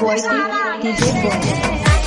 Boy, DJ Boy.